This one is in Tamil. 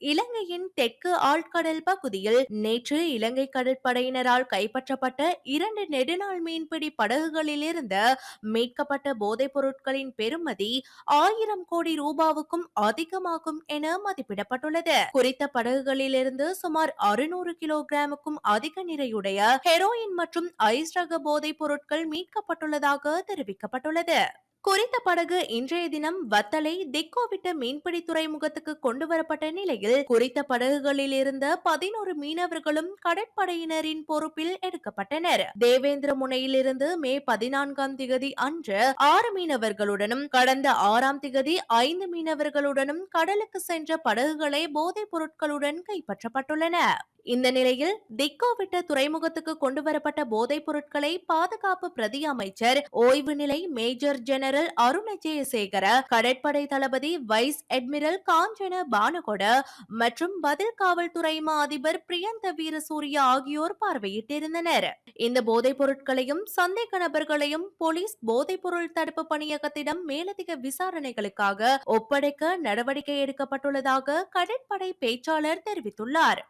இலங்கையின் தெற்கு ஆழ்கடல் பகுதியில் நேற்று இலங்கை கடற்படையினரால் கைப்பற்றப்பட்ட இரண்டு நெடுநாள் மீன்பிடி படகுகளிலிருந்து மீட்கப்பட்ட போதைப் பொருட்களின் பெறுமதி ஆயிரம் கோடி ரூபாவுக்கும் அதிகமாகும் என மதிப்பிடப்பட்டுள்ளது. குறித்த படகுகளிலிருந்து சுமார் அறுநூறு கிலோகிராமுக்கும் அதிக நிறையுடைய ஹெரோயின் மற்றும் ஐஸ் ரக போதைப் பொருட்கள் மீட்கப்பட்டுள்ளதாக தெரிவிக்கப்பட்டுள்ளது. குறித்த படகு இன்றைய தினம் வத்தலை திக்கோவிட்ட மீன்பிடி துறைமுகத்துக்கு கொண்டுவரப்பட்ட நிலையில் குறித்த படகுகளில் இருந்த பதினோரு மீனவர்களும் கடற்படையினரின் பொறுப்பில் எடுக்கப்பட்டனர். தேவேந்திர முனையிலிருந்து மே பதினான்காம் திகதி அன்று ஆறு மீனவர்களுடனும் கடந்த ஆறாம் திகதி ஐந்து மீனவர்களுடனும் கடலுக்கு சென்ற படகுகளை போதைப் பொருட்களுடன் கைப்பற்றப்பட்டுள்ளன. இந்த நிலையில் திக்கோவிட்ட துறைமுகத்துக்கு கொண்டு வரப்பட்ட போதைப் பொருட்களை பாதுகாப்பு பிரதி அமைச்சர் ஓய்வு நிலை மேஜர் ஜெனரல் அருண் ஜெயசேகர கடற்படை தளபதி வைஸ் அட்மிரல் காஞ்சன பானகொட மற்றும் பதில் காவல்துறை மா அதிபர் பிரியந்த வீரசூரியா ஆகியோர் பார்வையிட்டிருந்தனர். இந்த போதைப் பொருட்களையும் சந்தேக நபர்களையும் போலீஸ் போதைப் பொருள் தடுப்பு பணியகத்திடம் மேலதிக விசாரணைகளுக்காக ஒப்படைக்க நடவடிக்கை எடுக்கப்பட்டுள்ளதாக கடற்படை பேச்சாளர் தெரிவித்துள்ளார்.